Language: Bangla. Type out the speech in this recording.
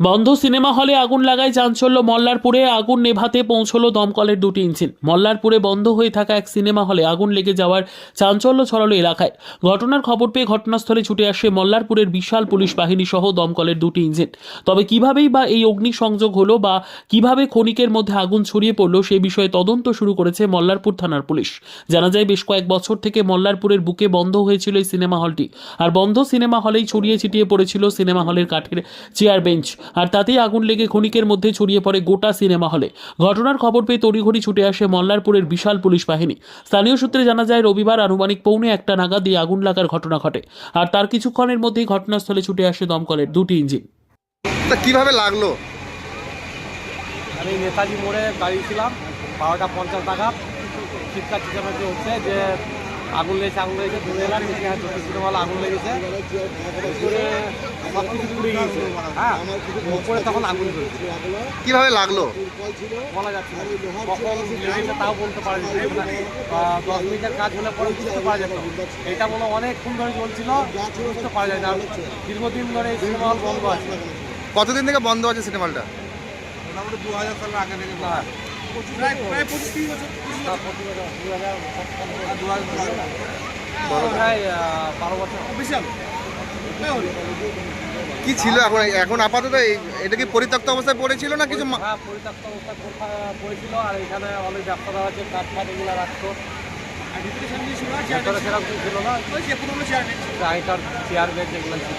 বন্ধ সিনেমা হলে আগুন লাগায় চাঞ্চল্য। মল্লারপুরে আগুন নেভাতে পৌঁছলো দমকলের দুটি ইঞ্জিন। মল্লারপুরে বন্ধ হয়ে থাকা এক সিনেমা হলে আগুন লেগে যাওয়ার চাঞ্চল্য ছড়ালো এলাকায়। ঘটনার খবর পেয়ে ঘটনাস্থলে ছুটে আসে মল্লারপুরের বিশাল পুলিশ বাহিনী সহ দমকলের দুটি ইঞ্জিন। তবে কিভাবেই বা এই অগ্নিসংযোগ হলো বা কীভাবে ক্ষণিকের মধ্যে আগুন ছড়িয়ে পড়ল সে বিষয়ে তদন্ত শুরু করেছে মল্লারপুর থানার পুলিশ। জানা যায়, বেশ কয়েক বছর থেকে মল্লারপুরের বুকে বন্ধ হয়েছিল এই সিনেমা হলটি। আর বন্ধ সিনেমা হলেই ছড়িয়ে ছিটিয়ে পড়েছিল সিনেমা হলের কাঠের চেয়ার বেঞ্চ আর তাতেই আগুন লেগে ক্ষণিকের মধ্যে ছড়িয়ে পড়ে গোটা সিনেমা হলে। ঘটনার খবর পেয়ে তড়িঘড়ি ছুটে আসে মল্লারপুরের বিশাল পুলিশ বাহিনী। স্থানীয় সূত্রে জানা যায় রবিবার আনুমানিক পৌনে একটা নাগাদ দিয়ে আগুন লাগার ঘটনা ঘটে। আর তার কিছুক্ষণের মধ্যেই ঘটনাস্থলে ছুটে আসে দমকলের দুটি ইঞ্জিন। তা কীভাবে লাগল? আমি নেতাজি মোড়ে দাঁড়িয়েছিলাম বারোটা পঞ্চাশ টাকা চিৎকার চিৎকামাচি হচ্ছে যে আগুন লেগেছে আগুন লেগেছে দূরে এলাম দেখি হ্যাঁ চব্বিশ সিনেমালা আগুন লেগেছে। উপরে সব কিছু পুড়ে গিয়েছে। হ্যাঁ উপরে তখন আগুন কীভাবে লাগল? বলা যাচ্ছে না। কখন লেগেছে তাও বলতে পারা যাচ্ছে না দশ মিনিটের কাজ হলে পরে বুঝতে পারা যেত। এটা মনে হয় অনেকক্ষণ ধরে চলছিল বুঝতে পারা যায় না। দীর্ঘদিন ধরে এই সিনেমা হল বন্ধ আছে। কতদিন থেকে বন্ধ আছে সিনেমা হলটা মোটামুটি দু হাজার সালের আগে থেকে প্রায় প্রায় পঁচিশ তিরিশ বছর বিশাল কি ছিল এখন? এখন আপাতত এই- এটা কি পরিত্যক্ত অবস্থায় পড়েছিল না কিছু হ্যাঁ পরিত্যক্ত অবস্থা কোথা- পড়েছিল আর এখানে অনেক ব্যবসাদা আছে কাঠ ফাট এগুলো রাখতো। ভেতরে সেরকম কিছু ছিল না যে আগেকার চেয়ার বেঞ্চ এগুলো ছিল।